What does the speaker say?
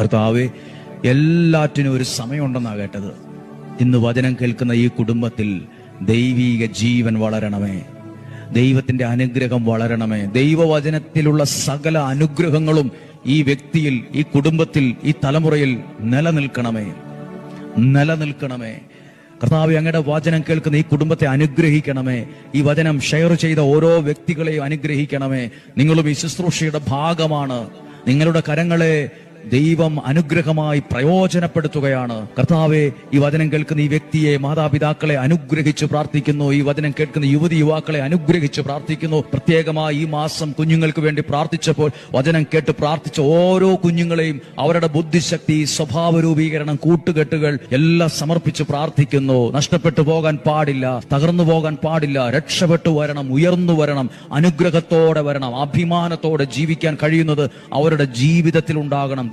കർത്താവെ എല്ലാറ്റിനും ഒരു സമയമുണ്ടെന്നാ കേട്ടത്. ഇന്ന് വചനം കേൾക്കുന്ന ഈ കുടുംബത്തിൽ ദൈവീക ജീവൻ വളരണമേ. ദൈവത്തിന്റെ അനുഗ്രഹം വളരണമേ. ദൈവവചനത്തിലുള്ള സകല അനുഗ്രഹങ്ങളും ഈ വ്യക്തിയിൽ ഈ കുടുംബത്തിൽ ഈ തലമുറയിൽ നിലനിൽക്കണമേ. നിലനിൽക്കണമേ. കർത്താവ് അങ്ങയുടെ വചനം കേൾക്കുന്ന ഈ കുടുംബത്തെ അനുഗ്രഹിക്കണമേ. ഈ വചനം ഷെയർ ചെയ്ത ഓരോ വ്യക്തികളെയും അനുഗ്രഹിക്കണമേ. നിങ്ങളും ഈ ശുശ്രൂഷയുടെ ഭാഗമാണ്. നിങ്ങളുടെ കരങ്ങളെ ദൈവം അനുഗ്രഹമായി പ്രയോജനപ്പെടുത്തുകയാണ്. കർത്താവെ ഈ വചനം കേൾക്കുന്ന ഈ വ്യക്തിയെ മാതാപിതാക്കളെ അനുഗ്രഹിച്ച് പ്രാർത്ഥിക്കുന്നു. ഈ വചനം കേൾക്കുന്ന യുവതി യുവാക്കളെ അനുഗ്രഹിച്ച് പ്രാർത്ഥിക്കുന്നു. പ്രത്യേകമായി ഈ മാസം കുഞ്ഞുങ്ങൾക്ക് വേണ്ടി പ്രാർത്ഥിച്ചപ്പോൾ വചനം കേട്ട് പ്രാർത്ഥിച്ച ഓരോ കുഞ്ഞുങ്ങളെയും അവരുടെ ബുദ്ധിശക്തി സ്വഭാവ രൂപീകരണം കൂട്ടുകെട്ടുകൾ എല്ലാം സമർപ്പിച്ച് പ്രാർത്ഥിക്കുന്നു. നഷ്ടപ്പെട്ടു പോകാൻ പാടില്ല തകർന്നു പോകാൻ പാടില്ല രക്ഷപ്പെട്ടു വരണം ഉയർന്നു വരണം അനുഗ്രഹത്തോടെ വരണം അഭിമാനത്തോടെ ജീവിക്കാൻ കഴിയുന്നത് അവരുടെ ജീവിതത്തിൽ ഉണ്ടാകണം